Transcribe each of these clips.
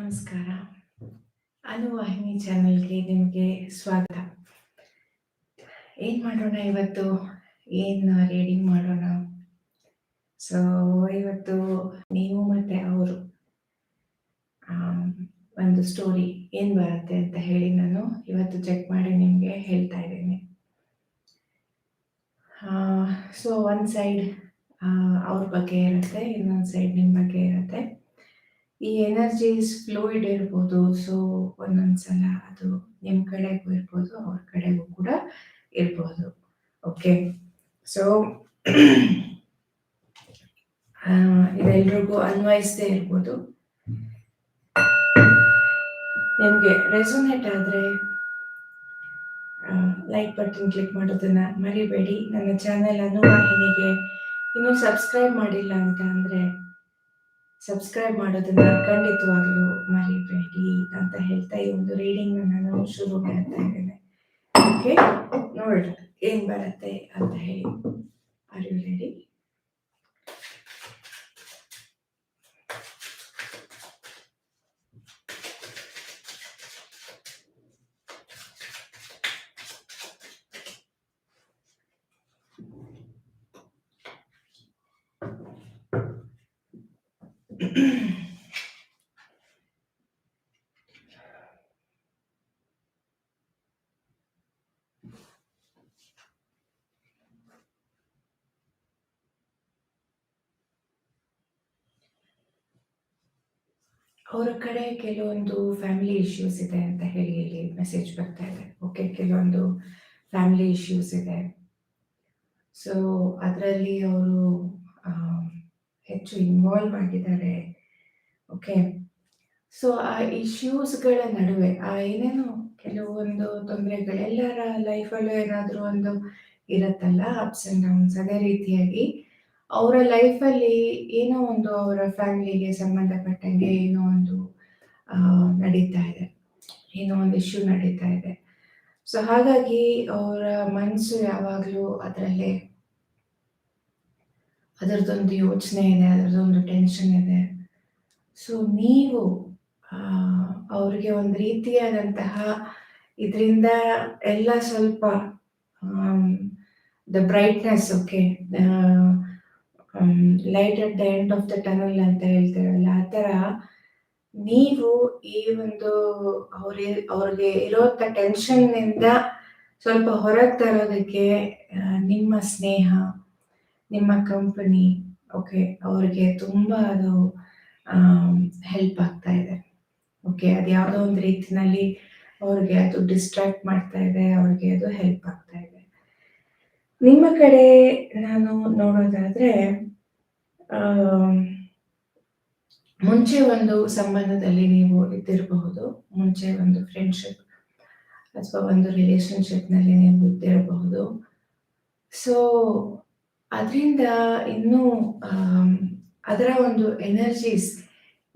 ನಮಸ್ಕಾರ. ಅನುವಾಹಿನಿ ಚಾನೆಲ್‌ಗೆ ನಿಮಗೆ ಸ್ವಾಗತ. ಏನು ಮಾಡೋಣ ಇವತ್ತು? ಏನು ರೀಡಿಂಗ್ ಮಾಡೋಣ? ಸೊ, ಇವತ್ತು ನೀವು ಮತ್ತೆ ಅವರು ಒಂದು ಸ್ಟೋರಿ ಏನು ಬರುತ್ತೆ ಅಂತ ಹೇಳಿ ನಾನು ಇವತ್ತು ಚೆಕ್ ಮಾಡಿ ನಿಮಗೆ ಹೇಳ್ತಾ ಇದ್ದೀನಿ. ಸೊ, ಒಂದು ಸೈಡ್ ಅವ್ರ ಬಗ್ಗೆ ಇರುತ್ತೆ, ಇನ್ನೊಂದು ಸೈಡ್ ನಿಮ್ಮ ಬಗ್ಗೆ ಇರುತ್ತೆ. ಈ ಎನರ್ಜೀಸ್ ಫ್ಲೂಯಿಡ್ ಇರ್ಬೋದು. ಸೊ, ಒಂದೊಂದ್ಸಲ ಅದು ನಿಮ್ಮ ಕಡೆಗೂ ಇರ್ಬೋದು, ಅವ್ರ ಕಡೆಗೂ ಕೂಡ ಇರ್ಬೋದು. ಓಕೆ. ಸೊ, ಇದೆಲ್ರಿಗೂ ಅನ್ವಯಿಸದೇ ಇರ್ಬೋದು. ನಿಮಗೆ ರೆಸೊನೇಟ್ ಆದರೆ ಲೈಕ್ ಬಟನ್ ಕ್ಲಿಕ್ ಮಾಡೋದನ್ನ ಮರಿಬೇಡಿ. ನನ್ನ ಚಾನೆಲ್ ಅನುವಾಹಿನಿಗೆ ಇನ್ನೂ ಸಬ್ಸ್ಕ್ರೈಬ್ ಮಾಡಿಲ್ಲ ಅಂತ ಅಂದ್ರೆ ಸಬ್ಸ್ಕ್ರೈಬ್ ಮಾಡೋದನ್ನ ಖಂಡಿತವಾಗ್ಲೂ ಮರಿಬೇಡಿ ಅಂತ ಹೇಳ್ತಾ ಈ ಒಂದು ರೀಡಿಂಗ್ ನಾನು ಶುರು ಮಾಡ್ತಾ ಇದ್ದೇನೆ. ಓಕೆ ನೋಡ್ರಿ ಏನ್ ಬರುತ್ತೆ ಅಂತ ಹೇಳಿ. Are you ready? ಅವರ ಕಡೆ ಕೆಲವೊಂದು ಫ್ಯಾಮಿಲಿ ಇಶ್ಯೂಸ್ ಇದೆ ಅಂತ ಹೇಳಿ ಇಲ್ಲಿ ಮೆಸೇಜ್ ಬರ್ತಾ ಇದೆ. ಓಕೆ ಕೆಲವೊಂದು ಫ್ಯಾಮಿಲಿ ಇಶ್ಯೂಸ್ ಇದೆ. ಸೊ, ಅದರಲ್ಲಿ ಅವರು ಹೆಚ್ಚು ಇನ್ವಾಲ್ವ್ ಆಗಿದ್ದಾರೆ. ಓಕೆ. ಸೊ, ಆ ಇಶ್ಯೂಸ್‌ಗಳ ನಡುವೆ ಆ ಏನೇನೋ ಕೆಲವೊಂದು ತೊಂದರೆಗಳು ಎಲ್ಲರ ಲೈಫಲ್ಲೂ ಏನಾದರೂ ಒಂದು ಇರುತ್ತಲ್ಲ ಅಪ್ಸ್ ಆ್ಯಂಡ್ ಡೌನ್ಸ್ ಅದೇ ರೀತಿಯಾಗಿ ಅವರ ಲೈಫಲ್ಲಿ ಏನೋ ಒಂದು ಅವರ ಫ್ಯಾಮಿಲಿಗೆ ಸಂಬಂಧಪಟ್ಟಂಗೆ ಏನೋ ಒಂದು ನಡೀತಾ ಇದೆ. ಏನೋ ಒಂದು ಇಶ್ಯೂ ನಡೀತಾ ಇದೆ. ಸೊ, ಹಾಗಾಗಿ ಅವರ ಮನಸ್ಸು ಯಾವಾಗಲೂ ಅದರಲ್ಲೇ ಅದರದೊಂದು ಯೋಚನೆ ಇದೆ, ಅದರದೊಂದು ಟೆನ್ಷನ್ ಇದೆ. ಸೊ, ನೀವು ಅವ್ರಿಗೆ ಒಂದು ರೀತಿಯಾದಂತಹ ಇದರಿಂದ ಎಲ್ಲ ಸ್ವಲ್ಪ the brightness okay light at the end of the tunnel ಅಂತ ಹೇಳ್ತಾರಲ್ಲ ಆ ಥರ ನೀವು ಈ ಒಂದು ಅವ್ರಿಗೆ ಅವ್ರಿಗೆ ಇರೋಂಥ ಟೆನ್ಷನ್ನಿಂದ ಸ್ವಲ್ಪ ಹೊರಗೆ ತರೋದಕ್ಕೆ ನಿಮ್ಮ ಸ್ನೇಹ, ನಿಮ್ಮ ಕಂಪನಿ ಓಕೆ ಅವ್ರಿಗೆ ತುಂಬ ಅದು ಹೆಲ್ಪ್ ಆಗ್ತಾ ಇದೆ. ಓಕೆ ಅದು ಯಾವುದೋ ಒಂದು ರೀತಿನಲ್ಲಿ ಅವ್ರಿಗೆ ಅದು ಡಿಸ್ಟ್ರಾಕ್ಟ್ ಮಾಡ್ತಾ ಇದೆ. ಅವ್ರಿಗೆ ಅದು ಹೆಲ್ಪ್ ಆಗ್ತಾ ಇದೆ. ನಿಮ್ಮ ಕಡೆ ನಾನು ನೋಡೋದಾದ್ರೆ ಮುಂಚೆ ಒಂದು ಸಂಬಂಧದಲ್ಲಿ ನೀವು ಇದ್ದಿರಬಹುದು. ಮುಂಚೆ ಒಂದು ಫ್ರೆಂಡ್‌ಶಿಪ್ ಅಥವಾ ಒಂದು ರಿಲೇಶನ್‌ಶಿಪ್‌ನಲ್ಲಿ ನೀವು ಇದ್ದಿರಬಹುದು. ಸೊ, ಅದರಿಂದ ಇನ್ನೂ ಅದರ ಒಂದು ಎನರ್ಜೀಸ್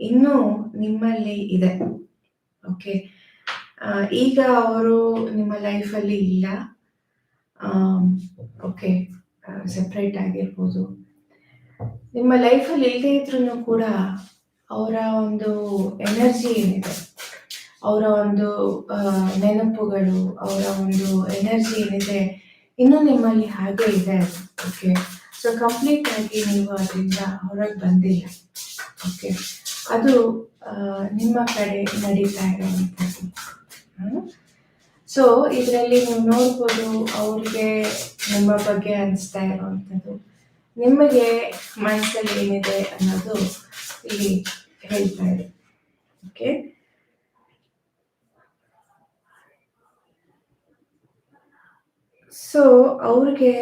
ಇನ್ನೂ ನಿಮ್ಮಲ್ಲಿ ಇದೆ. ಓಕೆ. ಈಗ ಅವರು ನಿಮ್ಮ ಲೈಫಲ್ಲಿ ಇಲ್ಲ. ಓಕೆ. ಸಪ್ರೇಟ್ ಆಗಿರ್ಬೋದು. ನಿಮ್ಮ ಲೈಫಲ್ಲಿ ಇಲ್ಲದೆ ಇದ್ರೂ ಕೂಡ ಅವರ ಒಂದು ಎನರ್ಜಿ ಏನಿದೆ, ಅವರ ಒಂದು ನೆನಪುಗಳು, ಅವರ ಒಂದು ಎನರ್ಜಿ ಏನಿದೆ ಇನ್ನೂ ನಿಮ್ಮಲ್ಲಿ ಹಾಗೆ ಇದೆ ಓಕೆ. ಸೊ, ಕಂಪ್ಲೀಟ್ ಆಗಿ ನೀವು ಅದರಿಂದ ಹೊರಗೆ ಬಂದಿಲ್ಲ. ಓಕೆ. ಅದು ನಿಮ್ಮ ಕಡೆ ನಡೀತಾ ಇರೋವಂಥದ್ದು ಸೊ, ಇದರಲ್ಲಿ ನೀವು ನೋಡ್ಬೋದು ಅವ್ರಿಗೆ ನಿಮ್ಮ ಬಗ್ಗೆ ಅನಿಸ್ತಾ ಇರೋವಂಥದ್ದು ನಿಮಗೆ ಮನಸ್ಸಲ್ಲಿ ಏನಿದೆ ಅನ್ನೋದು ಇಲ್ಲಿ ಹೇಳ್ತಾ ಇದೆ. ಓಕೆ. ಸೊ, ಅವ್ರಿಗೆ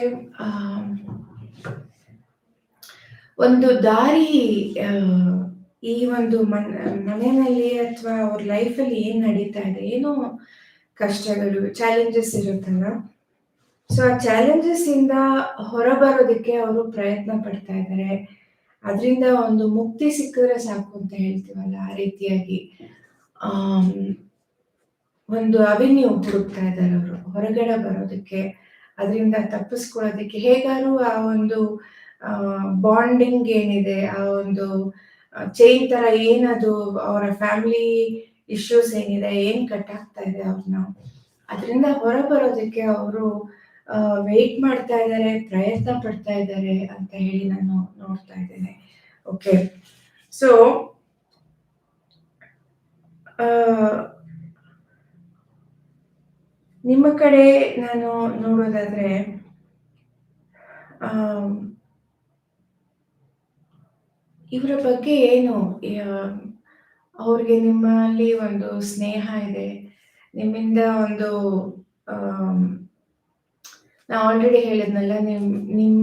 ಒಂದು ದಾರಿ ಈ ಒಂದು ಮನ್ ಮನೆಯಲ್ಲಿ ಅಥವಾ ಅವ್ರ ಲೈಫಲ್ಲಿ ಏನ್ ನಡೀತಾ ಇದೆ, ಏನೋ ಕಷ್ಟಗಳು, ಚಾಲೆಂಜಸ್ ಇರುತ್ತಲ್ಲ. ಸೊ, ಆ ಚಾಲೆಂಜಸ್ ಇಂದ ಹೊರಬರೋದಕ್ಕೆ ಅವರು ಪ್ರಯತ್ನ ಪಡ್ತಾ ಇದ್ದಾರೆ. ಅದರಿಂದ ಒಂದು ಮುಕ್ತಿ ಸಿಕ್ಕಿದ್ರೆ ಸಾಕು ಅಂತ ಹೇಳ್ತೀವಲ್ಲ ಆ ರೀತಿಯಾಗಿ ಒಂದು ಅವೆನ್ಯೂ ಹುಡುಕ್ತಾ ಇದ್ದಾರೆ ಅವರು ಹೊರಗಡೆ ಬರೋದಕ್ಕೆ, ಅದರಿಂದ ತಪ್ಪಿಸ್ಕೊಳ್ಳೋದಕ್ಕೆ ಹೇಗಾದ್ರೂ ಆ ಒಂದು ಬಾಂಡಿಂಗ್ ಏನಿದೆ, ಆ ಒಂದು ಚೈನ್ ತರ ಏನದು ಅವರ ಫ್ಯಾಮಿಲಿ ಇಶ್ಯೂಸ್ ಏನಿದೆ ಏನ್ ಕಟ್ಟಾಗ್ತಾ ಇದೆ ಅವ್ರನ್ನ. ಅದರಿಂದ ಹೊರ ಬರೋದಕ್ಕೆ ಅವರು ವೆಯ್ಟ್ ಮಾಡ್ತಾ ಇದ್ದಾರೆ ಪ್ರಯತ್ನ ಪಡ್ತಾ ಇದ್ದಾರೆ ಅಂತ ಹೇಳಿ ನಾನು ನೋಡ್ತಾ ಇದ್ದೇನೆ. ಓಕೆ ಸೊ ನಿಮ್ಮ ಕಡೆ ನಾನು ನೋಡೋದಾದ್ರೆ ಇವರ ಬಗ್ಗೆ ಏನು ಅವ್ರಿಗೆ ನಿಮ್ಮಲ್ಲಿ ಒಂದು ಸ್ನೇಹ ಇದೆ, ನಿಮ್ಮಿಂದ ಒಂದು ನಾ ಆಲ್ರೆಡಿ ಹೇಳಿದ್ನಲ್ಲ, ನಿಮ್ ನಿಮ್,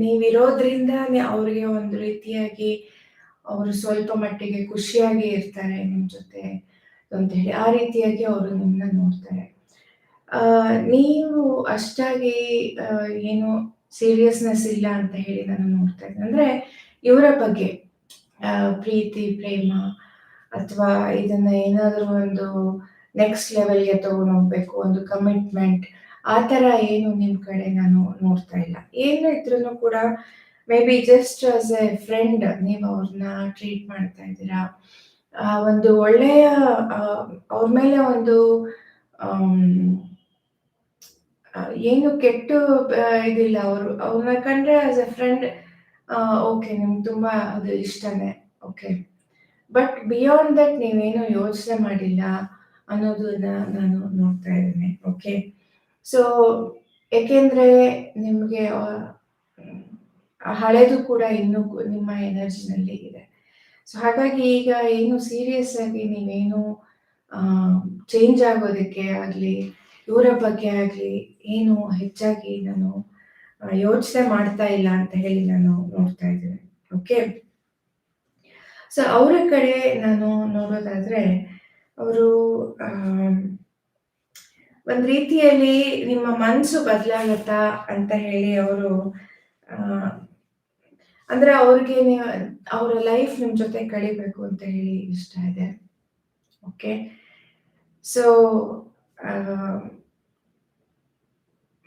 ನೀವಿರೋದ್ರಿಂದ ಅವ್ರಿಗೆ ಒಂದು ರೀತಿಯಾಗಿ ಅವರು ಸ್ವಲ್ಪ ಮಟ್ಟಿಗೆ ಖುಷಿಯಾಗಿ ಇರ್ತಾರೆ ನಿಮ್ ಜೊತೆ ಅಂತ ಹೇಳಿ, ಆ ರೀತಿಯಾಗಿ ಅವರು ನಿಮ್ಮನ್ನ ನೋಡ್ತಾರೆ. ನೀವು ಅಷ್ಟಾಗಿ ಏನು ಸೀರಿಯಸ್ನೆಸ್ ಇಲ್ಲ ಅಂತ ಹೇಳಿ ನಾನು ನೋಡ್ತಾ ಇದ್ದೆ ಅಂದ್ರೆ ಇವರ ಬಗ್ಗೆ ಪ್ರೀತಿ, ಪ್ರೇಮ ಅಥವಾ ಇದನ್ನ ಏನಾದರೂ ಒಂದು ನೆಕ್ಸ್ಟ್ ಲೆವೆಲ್ಗೆ ತಗೊಂಡು ಹೋಗ್ಬೇಕು, ಒಂದು ಕಮಿಟ್ಮೆಂಟ್ ಆ ಥರ ಏನು ನಿಮ್ಮ ಕಡೆ ನಾನು ನೋಡ್ತಾ ಇಲ್ಲ. ಏನು ಇದ್ರೂ ಕೂಡ maybe just as a friend ನೀವು ಅವ್ರನ್ನ ಟ್ರೀಟ್ ಮಾಡ್ತಾ ಇದ್ದೀರಾ? ಒಂದು ಒಳ್ಳೆಯ ಅವ್ರ ಮೇಲೆ ಒಂದು ಏನು ಕೆಟ್ಟು ಇದಿಲ್ಲ ಅವರು. ಅವ್ರನ್ನ ಕಂಡ್ರೆ ಆಸ್ ಎ ಫ್ರೆಂಡ್ ಓಕೆ ನಿಮ್ಗೆ ತುಂಬಾ ಅದು ಇಷ್ಟನೇ ಓಕೆ ಬಟ್ ಬಿಯಾಂಡ್ ದಟ್ ನೀವೇನು ಯೋಚನೆ ಮಾಡಿಲ್ಲ ಅನ್ನೋದನ್ನ ನಾನು ನೋಡ್ತಾ ಇದ್ದೇನೆ ಓಕೆ ಸೊ ಏಕೆಂದ್ರೆ ನಿಮಗೆ ಹಳೆದು ಕೂಡ ಇನ್ನೂ ನಿಮ್ಮ ಎನರ್ಜಿನಲ್ಲಿ ಇದೆ. ಸೊ ಹಾಗಾಗಿ ಈಗ ಏನು ಸೀರಿಯಸ್ ಆಗಿ ನೀವೇನು ಚೇಂಜ್ ಆಗೋದಕ್ಕೆ ಆಗಲಿ ಇವರ ಬಗ್ಗೆ ಆಗಲಿ ಏನು ಹೆಚ್ಚಾಗಿ ನಾನು ಯೋಚನೆ ಮಾಡ್ತಾ ಇಲ್ಲ ಅಂತ ಹೇಳಿ ನಾನು ನೋಡ್ತಾ ಇದ್ದೇನೆ. ಓಕೆ ಸೊ ಅವರ ಕಡೆ ನಾನು ನೋಡೋದಾದ್ರೆ, ಅವರು ಒಂದು ರೀತಿಯಲ್ಲಿ ನಿಮ್ಮ ಮನಸ್ಸು ಬದಲಾಗತ್ತಾ ಅಂತ ಹೇಳಿ ಅವರು ಅಂದ್ರೆ ಅವ್ರಿಗೆ ಅವರ ಲೈಫ್ ನಿಮ್ ಜೊತೆ ಕಳಿಬೇಕು ಅಂತ ಹೇಳಿ ಇಷ್ಟ ಇದೆ. ಓಕೆ ಸೊ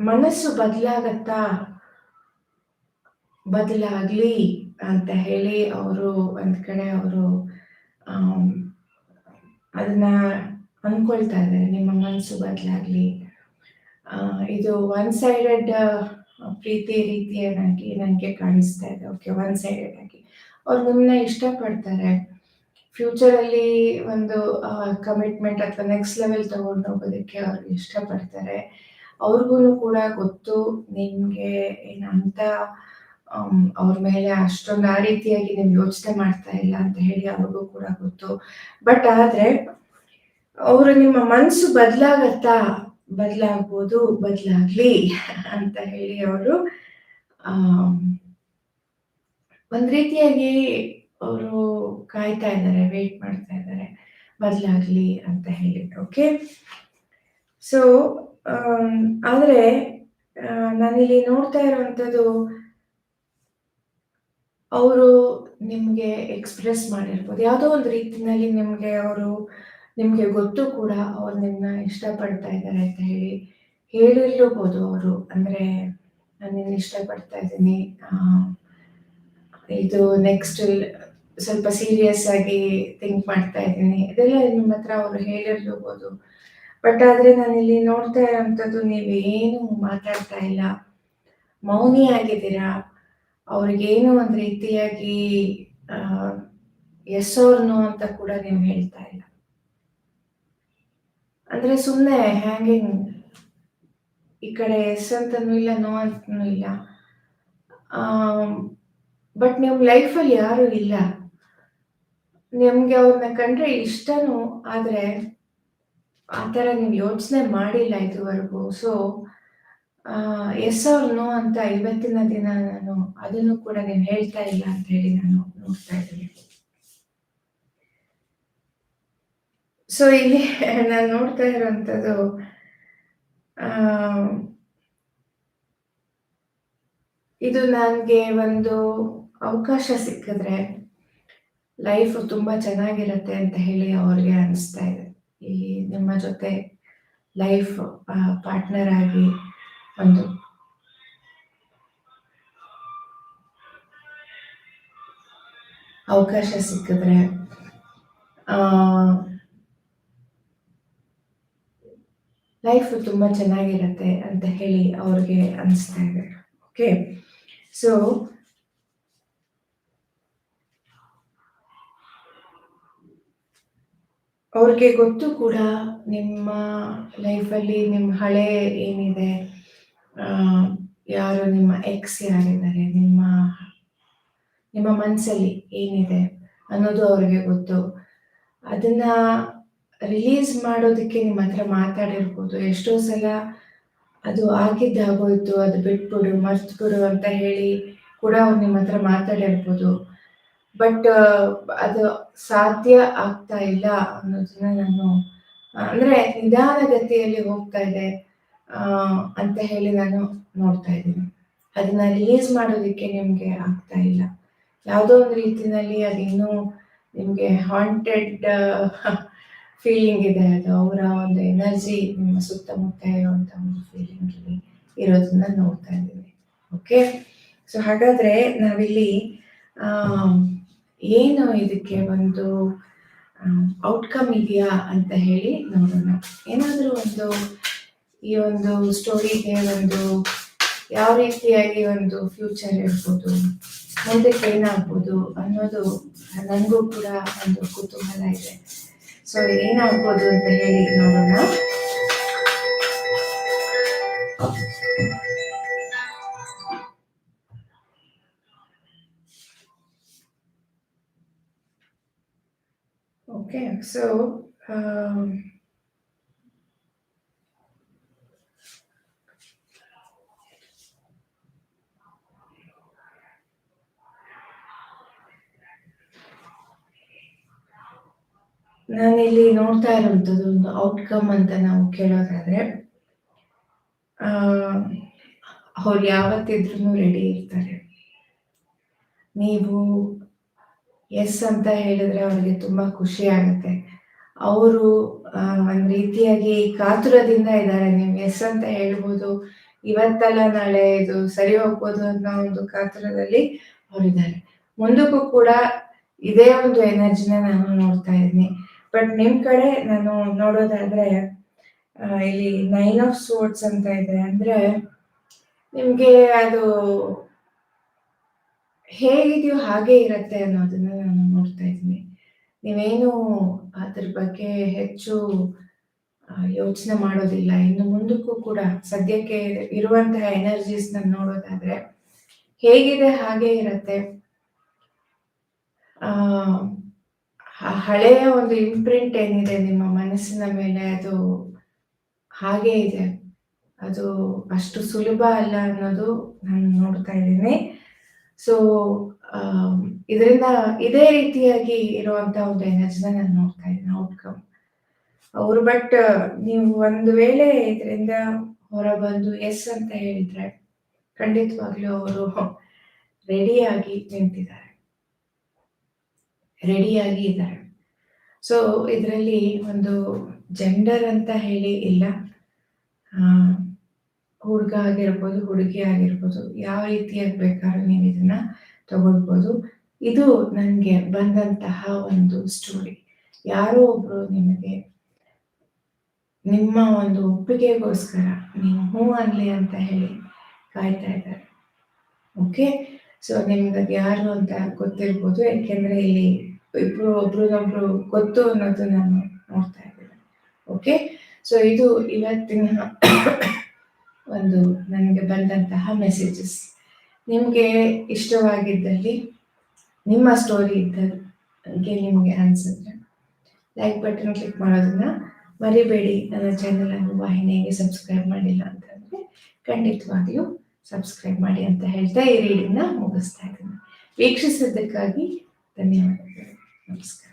ಮನಸ್ಸು ಬದಲಾಗತ್ತಾ? ಬದಲಾಗ್ಲಿ ಅಂತ ಹೇಳಿ ಅವರು ಒಂದ್ ಕಡೆ ಅವರು ಅದನ್ನ ಅನ್ಕೊಳ್ತಾ ಇದ್ದಾರೆ, ನಿಮ್ಮ ಮನಸ್ಸು ಬದಲಾಗ್ಲಿ. ಇದು ಒನ್ ಸೈಡೆಡ್ ಪ್ರೀತಿ ರೀತಿಯನ್ನಾಗಿ ನನಗೆ ಕಾಣಿಸ್ತಾ ಇದೆ. ಓಕೆ ಒನ್ ಸೈಡೆಡ್ ಆಗಿ. ಅವ್ರು ನಿಮ್ಮನ್ನ ಇಷ್ಟಪಡ್ತಾರೆ. ಫ್ಯೂಚರಲ್ಲಿ ಒಂದು ಕಮಿಟ್ಮೆಂಟ್ ಅಥವಾ ನೆಕ್ಸ್ಟ್ ಲೆವೆಲ್ ತಗೊಂಡು ಹೋಗೋದಕ್ಕೆ ಅವ್ರು ಇಷ್ಟಪಡ್ತಾರೆ. ಅವ್ರಿಗೂ ಕೂಡ ಗೊತ್ತು ನಿಮಗೆ ಏನಂತ ಅವ್ರ ಮೇಲೆ ಅಷ್ಟೊಂದು ಆ ರೀತಿಯಾಗಿ ನೀವು ಯೋಚನೆ ಮಾಡ್ತಾ ಇಲ್ಲ ಅಂತ ಹೇಳಿ ಅವ್ರಿಗೂ ಕೂಡ ಗೊತ್ತು. ಬಟ್ ಆದ್ರೆ, ಅವರು ನಿಮ್ಮ ಮನಸ್ಸು ಬದಲಾಗತ್ತಾ? ಬದಲಾಗ್ಬೋದು, ಬದಲಾಗ್ಲಿ ಅಂತ ಹೇಳಿ ಅವರು ಒಂದ್ ರೀತಿಯಾಗಿ ಅವರು ಕಾಯ್ತಾ ಇದ್ದಾರೆ ವೇಟ್ ಮಾಡ್ತಾ ಇದ್ದಾರೆ. ಬದಲಾಗ್ಲಿ ಅಂತ ಹೇಳಿ ಓಕೆ ಸೊ ಆದ್ರೆ ನಾನಿಲ್ಲಿ ನೋಡ್ತಾ ಇರುವಂತದ್ದು ಅವರು ನಿಮ್ಗೆ ಎಕ್ಸ್‌ಪ್ರೆಸ್ ಮಾಡಿರ್ಬೋದು. ಯಾವುದೋ ಒಂದು ರೀತಿಯಲ್ಲಿ ನಿಮ್ಗೆ ಅವರು ನಿಮಗೆ ಗೊತ್ತು ಕೂಡ ಅವ್ರು ನಿಮ್ಮನ್ನ ಇಷ್ಟಪಡ್ತಾ ಇದ್ದಾರೆ ಅಂತ ಹೇಳಿ ಹೇಳಿರ್ಲೂಬೋದು ಅವರು. ಅಂದ್ರೆ, ನಾನು ನಿನ್ನ ಇಷ್ಟಪಡ್ತಾ ಇದ್ದೀನಿ. ಇದು ನೆಕ್ಸ್ಟ್ ಸ್ವಲ್ಪ ಸೀರಿಯಸ್ ಆಗಿ ಥಿಂಕ್ ಮಾಡ್ತಾ ಇದ್ದೀನಿ. ಇದೆಲ್ಲ ನಿಮ್ಮ ಹತ್ರ ಅವರು ಹೇಳಿರ್ಲೂಬೋದು. ಬಟ್ ಆದ್ರೆ ಇಲ್ಲಿ ನೋಡ್ತಾ ಇರೋಂಥದ್ದು ನೀವೇನು ಮಾತಾಡ್ತಾ ಇಲ್ಲ. ಮೌನಿ ಆಗಿದ್ದೀರಾ. ಅವ್ರಿಗೇನು ಒಂದು ರೀತಿಯಾಗಿ ಎಸ್ ಅವ್ರ ನೋ ಅಂತ ಕೂಡ ನೀವು ಹೇಳ್ತಾ ಇಲ್ಲ ಅಂದ್ರೆ ಸುಮ್ಮನೆ ಹ್ಯಾಂಗಿಂಗ್ ಈ ಕಡೆ ಎಸ್ ಅಂತನೂ ಇಲ್ಲ ನೋ ಅಂತನೂ ಇಲ್ಲ ಬಟ್ ನಿಮ್ಮ ಲೈಫಲ್ಲಿ ಯಾರು ಇಲ್ಲ ನಿಮ್ಗೆ ಅವ್ರನ್ನ ಕಂಡ್ರೆ ಇಷ್ಟನೂ, ಆದ್ರೆ ಆ ಥರ ನೀವು ಯೋಚನೆ ಮಾಡಿಲ್ಲ ಇದುವರೆಗೂ. ಸೊ ಎಸ್ ಅವ್ರ ನೋ ಅಂತ ಇವತ್ತಿನ ದಿನ ನಾನು ಅದನ್ನು ಕೂಡ ನೀವು ಹೇಳ್ತಾ ಇಲ್ಲ ಅಂತ ಹೇಳಿ ನಾನು ನೋಡ್ತಾ ಇದ್ದೀನಿ. ಸೊ ಇಲ್ಲಿ ನಾನು ನೋಡ್ತಾ ಇರುವಂತದ್ದು ಇದು ನನಗೆ ಒಂದು ಅವಕಾಶ ಸಿಕ್ಕಿದ್ರೆ ಲೈಫ್ ತುಂಬಾ ಚೆನ್ನಾಗಿರುತ್ತೆ ಅಂತ ಹೇಳಿ ಅವ್ರಿಗೆ ಅನಿಸ್ತಾ ಇದೆ. ಈ ನಿಮ್ಮ ಜೊತೆ ಲೈಫ್ ಪಾರ್ಟ್ನರ್ ಆಗಿ ಒಂದು ಅವಕಾಶ ಸಿಕ್ಕಿದ್ರೆ ಲೈಫ್ ತುಂಬ ಚೆನ್ನಾಗಿರತ್ತೆ ಅಂತ ಹೇಳಿ ಅವ್ರಿಗೆ ಅನಿಸ್ತಾ ಇದೆ. ಓಕೆ ಸೊ ಅವ್ರಿಗೆ ಗೊತ್ತು ಕೂಡ ನಿಮ್ಮ ಲೈಫಲ್ಲಿ ನಿಮ್ಮ ಹಳೆ ಏನಿದೆ ಯಾರು ನಿಮ್ಮ ಎಕ್ಸ್ ಯಾರಿದ್ದಾರೆ, ನಿಮ್ಮ ನಿಮ್ಮ ಮನಸ್ಸಲ್ಲಿ ಏನಿದೆ ಅನ್ನೋದು ಅವ್ರಿಗೆ ಗೊತ್ತು. ಅದನ್ನ ರಿಲೀಸ್ ಮಾಡೋದಕ್ಕೆ ನಿಮ್ಮ ಹತ್ರ ಮಾತಾಡಿರ್ಬೋದು. ಎಷ್ಟೋ ಸಲ ಅದು ಆಗಿದ್ದಾಗೋಯ್ತು ಅದು ಬಿಟ್ಬಿಡು ಬಿಡು ಅಂತ ಹೇಳಿ ಕೂಡ ಅವ್ರು ನಿಮ್ಮ ಹತ್ರ ಮಾತಾಡಿರ್ಬೋದು. ಬಟ್ ಅದು ಸಾಧ್ಯ ಆಗ್ತಾ ಇಲ್ಲ ಅನ್ನೋದನ್ನ ನಾನು ಅಂದ್ರೆ ನಿಧಾನಗತಿಯಲ್ಲಿ ಹೋಗ್ತಾ ಇದೆ ಅಂತ ಹೇಳಿ ನಾನು ನೋಡ್ತಾ ಇದ್ದೀನಿ. ಅದನ್ನ ರಿಲೀಸ್ ಮಾಡೋದಕ್ಕೆ ನಿಮ್ಗೆ ಆಗ್ತಾ ಇಲ್ಲ. ಯಾವುದೋ ಒಂದು ರೀತಿಯಲ್ಲಿ ಅದಿನ್ನೂ ನಿಮ್ಗೆ ಹಾಂಟೆಡ್ ಫೀಲಿಂಗ್ ಇದೆ. ಅದು ಅವರ ಒಂದು ಎನರ್ಜಿ ನಿಮ್ಮ ಸುತ್ತಮುತ್ತ ಇರುವಂತ ಒಂದು ಫೀಲಿಂಗ್ ಇಲ್ಲಿ ಇರೋದನ್ನ ನೋಡ್ತಾ ಇದ್ದೀನಿ. ಓಕೆ ಸೊ ಹಾಗಾದ್ರೆ ನಾವಿಲ್ಲಿ ಏನು ಇದಕ್ಕೆ ಒಂದು ಔಟ್ಕಮ್ ಇದೆಯಾ ಅಂತ ಹೇಳಿ ನೋಡೋಣ. ಏನಾದರೂ ಒಂದು, ಈ ಒಂದು ಸ್ಟೋರಿಗೆ ಒಂದು ಯಾವ ರೀತಿಯಾಗಿ ಒಂದು ಫ್ಯೂಚರ್ ಇರ್ಬೋದು, ಮುಂದಕ್ಕೆ ಏನಾಗ್ಬೋದು ಅನ್ನೋದು ನನಗೂ ಕೂಡ ಒಂದು ಕುತೂಹಲ ಇದೆ. ಸೊ ಏನಾಗ್ಬೋದು ಅಂತ ಹೇಳಿ ನೋಡೋಣ. ಓಕೆ um, ನಾನಿಲ್ಲಿ ನೋಡ್ತಾ ಇರುವಂಥದ್ದು ಒಂದು ಔಟ್ಕಮ್ ಅಂತ ನಾವು ಕೇಳೋದಾದ್ರೆ ಅವ್ರು ಯಾವತ್ತಿದ್ರೂ ರೆಡಿ ಇರ್ತಾರೆ. ನೀವು ಎಸ್ ಅಂತ ಹೇಳಿದ್ರೆ ಅವ್ರಿಗೆ ತುಂಬಾ ಖುಷಿ ಆಗುತ್ತೆ. ಅವರು ಒಂದ್ ರೀತಿಯಾಗಿ ಕಾತುರದಿಂದ ಇದ್ದಾರೆ. ನೀವು ಎಸ್ ಅಂತ ಹೇಳ್ಬೋದು, ಇವತ್ತಲ್ಲ ನಾಳೆ ಇದು ಸರಿ ಹೋಗ್ಬೋದು ಅನ್ನೋ ಒಂದು ಕಾತುರದಲ್ಲಿ ಅವರಿದ್ದಾರೆ ಮುಂದಕ್ಕೂ ಕೂಡ ಇದೇ ಒಂದು ಎನರ್ಜಿನ ನಾನು ನೋಡ್ತಾ ಇದ್ದೀನಿ. ಬಟ್ ನಿಮ್ ಕಡೆ ನಾನು ನೋಡೋದಾದ್ರೆ ಇಲ್ಲಿ ನೈನ್ ಆಫ್ ಸೋರ್ಟ್ಸ್ ಅಂತ ಇದೆ. ಅಂದ್ರೆ ನಿಮ್ಗೆ ಅದು ಹೇಗಿದೆಯೋ ಹಾಗೆ ಇರತ್ತೆ ಇದ್ದೀನಿ ನೀವೇನು ಅದ್ರ ಬಗ್ಗೆ ಹೆಚ್ಚು ಯೋಚನೆ ಮಾಡೋದಿಲ್ಲ. ಇನ್ನು ಮುಂದಕ್ಕೂ ಕೂಡ ಸದ್ಯಕ್ಕೆ ಇರುವಂತಹ ಎನರ್ಜೀಸ್ ನೋಡೋದಾದ್ರೆ ಹೇಗಿದೆ, ಹಾಗೆ ಇರತ್ತೆ. ಆ ಹಳೆಯ ಒಂದು ಇಂಪ್ರಿಂಟ್ ಏನಿದೆ ನಿಮ್ಮ ಮನಸ್ಸಿನ ಮೇಲೆ ಅದು ಹಾಗೆ ಇದೆ. ಅದು ಅಷ್ಟು ಸುಲಭ ಅಲ್ಲ ಅನ್ನೋದು ನಾನು ನೋಡ್ತಾ ಇದ್ದೀನಿ. ಸೊ ಇದರಿಂದ ಇದೇ ರೀತಿಯಾಗಿ ಇರುವಂತ ಒಂದು ಎನರ್ಜಿನ ನಾನು ನೋಡ್ತಾ ಇದ್ದೀನಿ ಔಟ್ಕಮ್ ಅವರು ಬಟ್ ನೀವು ಒಂದು ವೇಳೆ ಇದರಿಂದ ಹೊರಬಂದು ಎಸ್ ಅಂತ ಹೇಳಿದ್ರೆ ಖಂಡಿತವಾಗ್ಲೂ ಅವರು ರೆಡಿಯಾಗಿ ನಿಂತಿದ್ದಾರೆ. ರೆಡಿಯಾಗಿ ಇದ್ದಾರೆ. ಸೊ ಇದರಲ್ಲಿ ಒಂದು ಜೆಂಡರ್ ಅಂತ ಹೇಳಿ ಇಲ್ಲ. ಹುಡುಗ ಆಗಿರ್ಬೋದು, ಹುಡುಗಿ ಆಗಿರ್ಬೋದು, ಯಾವ ರೀತಿಯಾಗಿ ಬೇಕಾದ್ರೂ ನೀವು ಇದನ್ನ ತಗೊಳ್ಬೋದು. ಇದು ನನಗೆ ಬಂದಂತಹ ಒಂದು ಸ್ಟೋರಿ ಯಾರೋ ಒಬ್ರು ನಿಮಗೆ ನಿಮ್ಮ ಒಂದು ಒಪ್ಪಿಗೆಗೋಸ್ಕರ ನೀವು ಹೂ ಅನ್ಲಿ ಅಂತ ಹೇಳಿ ಕಾಯ್ತಾ ಇದ್ದಾರೆ. ಓಕೆ ಸೊ ನಿಮ್ಗೆ ಅದು ಯಾರು ಅಂತ ಗೊತ್ತಿರ್ಬೋದು ಯಾಕೆಂದ್ರೆ ಇಲ್ಲಿ ಇಬ್ರು ಒಬ್ರಿಗೊಬ್ರು ಗೊತ್ತು ಅನ್ನೋದು ನಾನು ನೋಡ್ತಾ ಇದ್ದೇನೆ. ಓಕೆ ಸೊ ಇದು ಇವತ್ತಿನ ಒಂದು ನನಗೆ ಬಂದಂತಹ ಮೆಸೇಜಸ್ ನಿಮಗೆ ಇಷ್ಟವಾಗಿದ್ದಲ್ಲಿ ನಿಮ್ಮ ಸ್ಟೋರಿ ಇದ್ದಕ್ಕೆ ನಿಮಗೆ ಅನಿಸಿದ್ರೆ ಲೈಕ್ ಬಟನ್ ಕ್ಲಿಕ್ ಮಾಡೋದನ್ನ ಮರಿಬೇಡಿ. ನನ್ನ ಚಾನೆಲ್ ಅನ್ನು ವಾಹಿನಿಗೆ ಸಬ್ಸ್ಕ್ರೈಬ್ ಮಾಡಿಲ್ಲ ಅಂತಂದ್ರೆ ಖಂಡಿತವಾಗಿಯೂ ಸಬ್ಸ್ಕ್ರೈಬ್ ಮಾಡಿ ಅಂತ ಹೇಳ್ತಾ ಈ ರೀಡಿಂಗ್ನ ಮುಗಿಸ್ತಾ ಇದ್ದೀನಿ. ವೀಕ್ಷಿಸಿದ್ದಕ್ಕಾಗಿ ಧನ್ಯವಾದಗಳು. ನಮಸ್ಕಾರ.